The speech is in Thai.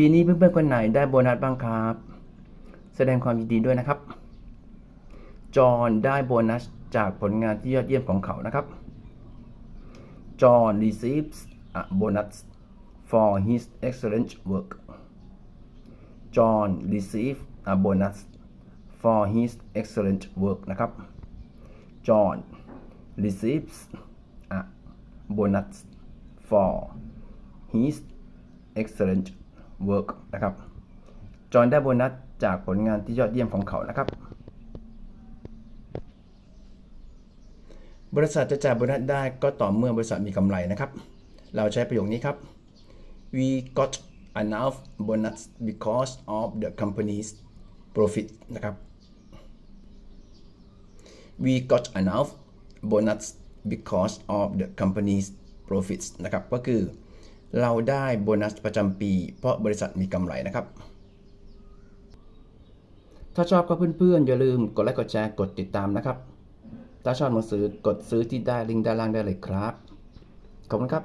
ปีนี้เพื่อนๆคนไหนได้โบนัสบ้างครับ แสดงความยินดีด้วยนะครับ จอห์นได้โบนัสจากผลงานที่ยอดเยี่ยมของเขานะครับ จอห์น receives a bonus for his excellent work จอห์น receive a bonus for his excellent work นะครับ จอห์น receives a bonus for his excellent work นะครับ จอห์นได้โบนัสจากผลงานที่ยอดเยี่ยมของเขานะครับ บริษัทจะจ่ายโบนัสได้ก็ต่อเมื่อบริษัทมีกำไรนะครับ เราใช้ประโยคนี้ครับ we got enough bonus because of the company's profit นะครับ we got enough bonus because of the company's profits นะครับ ก็คือ เราได้โบนัสประจำปี เพราะบริษัทมีกำไรนะครับ ถ้าชอบก็เพื่อนๆ อย่าลืมกดไลค์กดแชร์กดติดตามนะครับ ถ้าชอบหนังสือกดซื้อที่ได้ลิงก์ด้านล่างได้เลยครับ ขอบคุณครับ